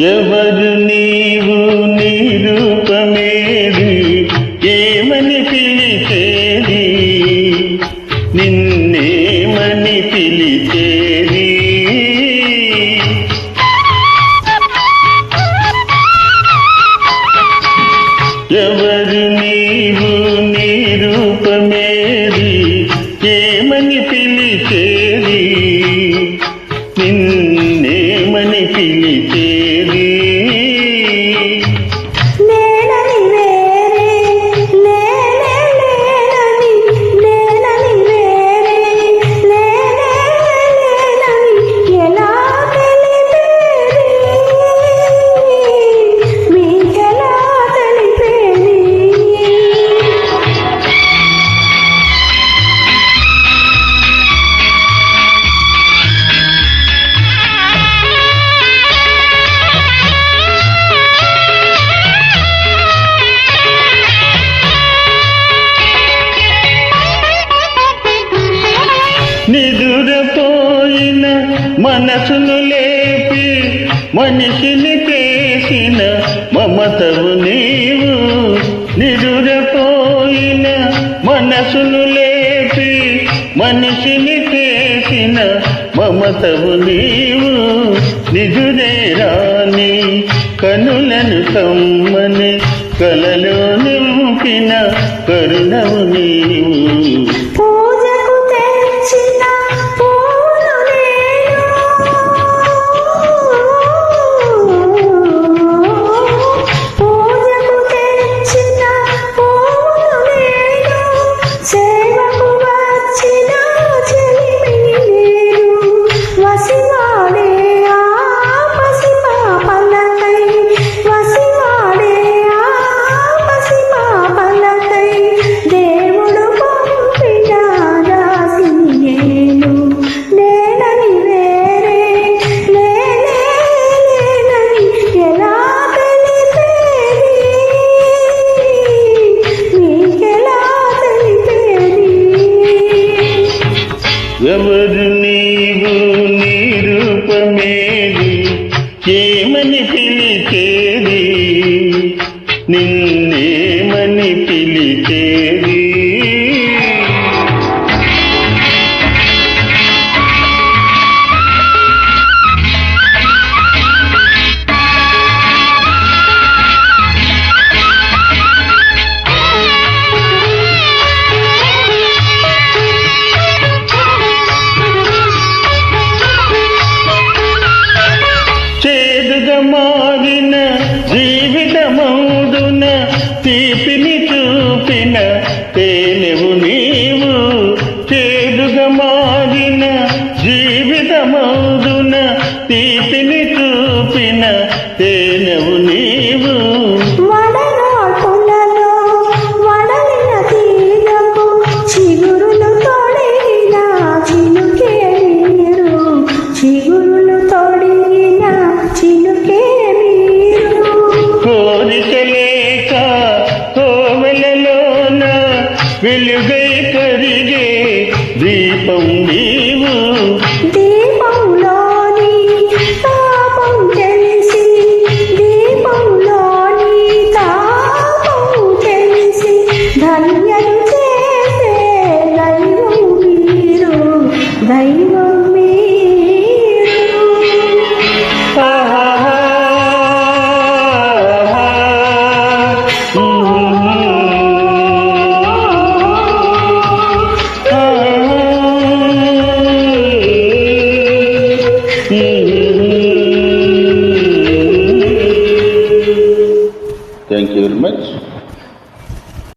ఎవరు నీవు నిరూపమేది? ఏమని పిలిచేది? నిన్నేమని పిలిచేది? ఎవరు నీవు నిరూపమేది? ఏమని పిలిచేది మనసును లేపి మనిషిని చేసిన మమతవు నీవు. నిదురపోయిన మనసును లేపి మనిషిని చేసిన మమతవు నీవు. నిజుదే రాని కనులను కమ్మని కలలో నింపిన కరుణ ఎవరు నీవు ಪಿ చూస్తే కరిగే దీపం నీవు. దీపంలోని తాపం తెలిసి దీపంలోని తాపం తెలిసి ధన్యలు చేసే దైవం మీరు. దైవం see.